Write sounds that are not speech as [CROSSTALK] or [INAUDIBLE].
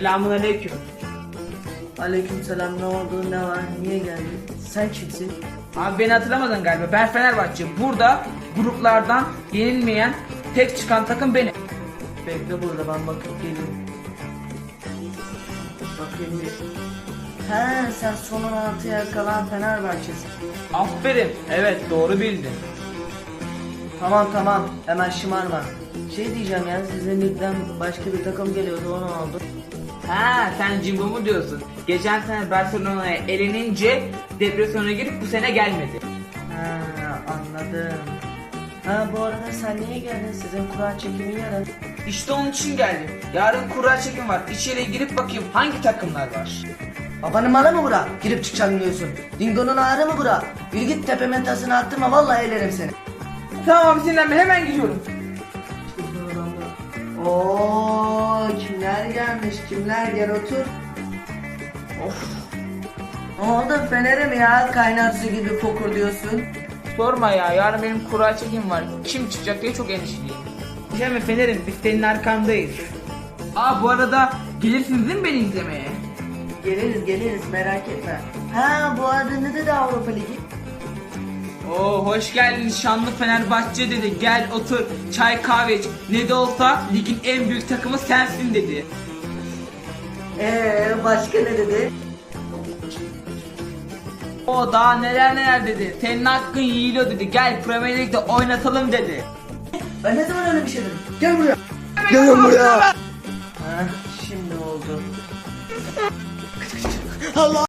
Selamun aleyküm. Aleykümselam ne oldu ne var niye geldin? Sen kimsin? Abi beni hatırlamadın galiba. Ben Fenerbahçe. Burada gruplardan yenilmeyen tek çıkan takım benim. Bekle burada ben bakıp geleyim. Bakayım bir. He sen son 16'ya kalan Fenerbahçe'sin. Aferin. Evet doğru bildin. Tamam tamam hemen şımarma. Şey diyeceğim ya sizin ligden başka bir takım geliyordu o ne oldu? Ha sen Jimbo mu diyorsun? Geçen sene Barcelona'ya elenince depresyona girip bu sene gelmedi. Ha anladım. Ha bu arada sen niye geldin? Sizin kura çekimi yarın. İşte onun için geldim. Yarın kura çekim var. İçeriye girip bakayım hangi takımlar var. Babanın malı mı bura? Girip çıkacaksın diyorsun. Dingo'nun ağrı mı bura? Bir git tepemin tasını attırma vallahi elerim seni. Tamam sinirlenme hemen gidiyorum. Oo gelmiş kimler gel otur. Of Ne oldu Fener'e mi ya kaynar su gibi fokur diyorsun? sorma ya yarın benim kura çekim var. Kim çıkacak diye çok endişeliyim. Hemen Fener'im biz senin arkandayız. Aa bu arada gelirsiniz değil mi beni izlemeye? Geliriz geliriz merak etme. Ha bu arada ne dedi Avrupa Ligi? Oo hoş geldin şanlı Fenerbahçe dedi. Gel otur çay kahve iç. Ne de olsa ligin en büyük takımı sensin dedi. Eee başka ne dedi? O daha neler neler dedi. Senin hakkın yiğiliyor dedi. Gel Premier Lig'de oynatalım dedi. Ben ne zaman öyle bir şey dedim? Gel buraya. Gelin buraya. Ha şimdi oldu. [LAUGHS] Allah